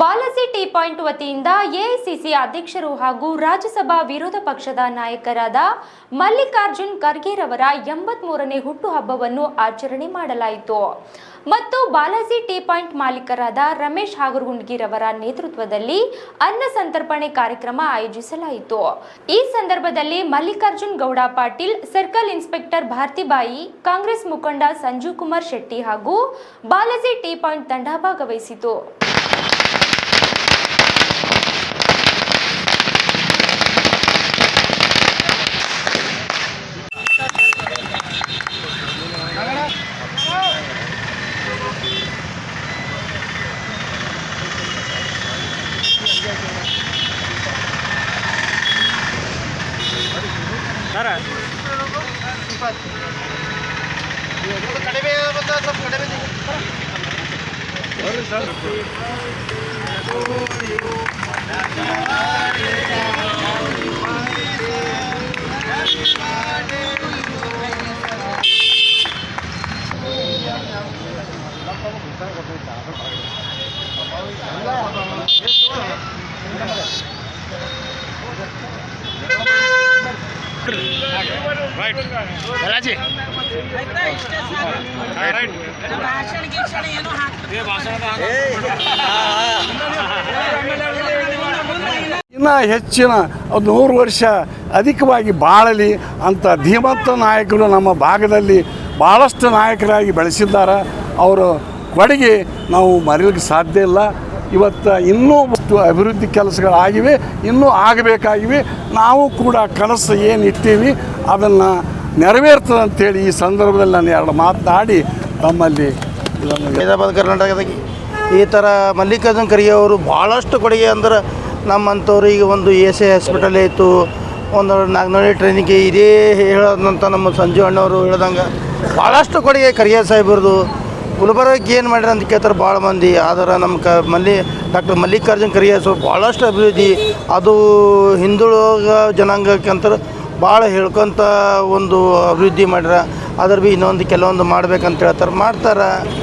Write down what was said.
Balaji T point ವತಿಯಿಂದ AICC ಅಧ್ಯಕ್ಷರು ಹಾಗೂ ರಾಜ್ಯಸಭಾ ವಿರೋಧ ಪಕ್ಷದ ನಾಯಕರಾದ ಮಲ್ಲಿಕಾರ್ಜುನ್ ಖರ್ಗೆರವರ ಎಂಬತ್ಮೂರನೇ ಹುಟ್ಟುಹಬ್ಬವನ್ನು ಆಚರಣೆ ಮಾಡಲಾಯಿತು. ಮತ್ತು ಬಾಲಾಜಿ ಟಿ ಪಾಯಿಂಟ್ ಮಾಲೀಕರಾದ ರಮೇಶ್ ಹಾಗರಗುಂಡ್ಗಿರವರ ನೇತೃತ್ವದಲ್ಲಿ ಅನ್ನ ಸಂತರ್ಪಣೆ ಕಾರ್ಯಕ್ರಮ ಆಯೋಜಿಸಲಾಯಿತು. ಈ ಸಂದರ್ಭದಲ್ಲಿ ಮಲ್ಲಿಕಾರ್ಜುನ್ ಗೌಡ ಪಾಟೀಲ್, ಸರ್ಕಲ್ ಇನ್ಸ್ಪೆಕ್ಟರ್ ಭಾರತಿಬಾಯಿ, ಕಾಂಗ್ರೆಸ್ ಮುಖಂಡ ಸಂಜೀವ್ ಕುಮಾರ್ ಶೆಟ್ಟಿ ಹಾಗೂ ಬಾಲಾಜಿ ಟಿ ಪಾಯಿಂಟ್ ತಂಡ ಭಾಗವಹಿಸಿತು. ಕಡಿಮೆ ಬಂದ ಸ್ವಲ್ಪ ಕಡಿಮೆ ರಾಜಿ ಗೀಷಣ ಏನು ಇನ್ನು ಹೆಚ್ಚಿನ ಒಂದು ನೂರು ವರ್ಷ ಅಧಿಕವಾಗಿ ಬಾಳಲಿ ಅಂತ ಧೀಮಂತ ನಾಯಕರು ನಮ್ಮ ಭಾಗದಲ್ಲಿ ಭಾಳಷ್ಟು ನಾಯಕರಾಗಿ ಬೆಳೆಸಿದ್ದಾರೆ. ಅವರು ಕೊಡುಗೆ ನಾವು ಮರೆಯಲಿಕ್ಕೆ ಸಾಧ್ಯ ಇಲ್ಲ. ಇವತ್ತು ಇನ್ನೂ ಅಭಿವೃದ್ಧಿ ಕೆಲಸಗಳಾಗಿವೆ, ಇನ್ನೂ ಆಗಬೇಕಾಗಿವೆ. ನಾವು ಕೂಡ ಕನಸು ಏನು ಇಟ್ಟೀವಿ, ಅದನ್ನು ನೆರವೇರ್ತದೆ ಅಂತೇಳಿ ಈ ಸಂದರ್ಭದಲ್ಲಿ ನಾನು ಎರಡು ಮಾತನಾಡಿ ತಮ್ಮಲ್ಲಿ ಹೈದರಾಬಾದ್, ಕರ್ನಾಟಕದಾಗ ಈ ಥರ ಮಲ್ಲಿಕಾರ್ಜುನ್ ಖರ್ಗೆ ಅವರು ಭಾಳಷ್ಟು ಕೊಡುಗೆ ಅಂದ್ರೆ ನಮ್ಮಂಥವ್ರು ಈಗ ಒಂದು ಎ ಸಿ ಹಾಸ್ಪಿಟಲ್ ಇತ್ತು, ಒಂದು ನಾಗನಹಳ್ಳಿ ಟ್ರೈನಿಗೆ ಇದೇ ಹೇಳೋದಂತ ನಮ್ಮ ಸಂಜೀವ ಅಣ್ಣವರು ಹೇಳ್ದಂಗೆ ಭಾಳಷ್ಟು ಕೊಡುಗೆ ಖರ್ಗೆ ಸಾಹೇಬ್ರದು ಗುಲ್ಬರ್ಗಕ್ಕೆ ಏನು ಮಾಡ್ಯಾರ ಅಂತ ಕೇಳ್ತಾರೆ ಭಾಳ ಮಂದಿ. ಆದ್ರೆ ನಮ್ಮ ಕ ಮಲ್ಲಿ ಡಾಕ್ಟರ್ ಮಲ್ಲಿಕಾರ್ಜುನ್ ಖರ್ಗೆ ಸ್ವಲ್ಪ ಭಾಳಷ್ಟು ಅಭಿವೃದ್ಧಿ. ಅದು ಹಿಂದುಳಿದ ಜನಾಂಗಕ್ಕೆ ಅಂತಾರೆ ಭಾಳ ಹೇಳ್ಕೊತ ಒಂದು ಅಭಿವೃದ್ಧಿ ಮಾಡ್ಯಾರ. ಅದ್ರ ಭೀ ಇನ್ನೊಂದು ಕೆಲವೊಂದು ಮಾಡ್ಬೇಕಂತ ಹೇಳ್ತಾರೆ. ಮಾಡ್ತಾರೆ.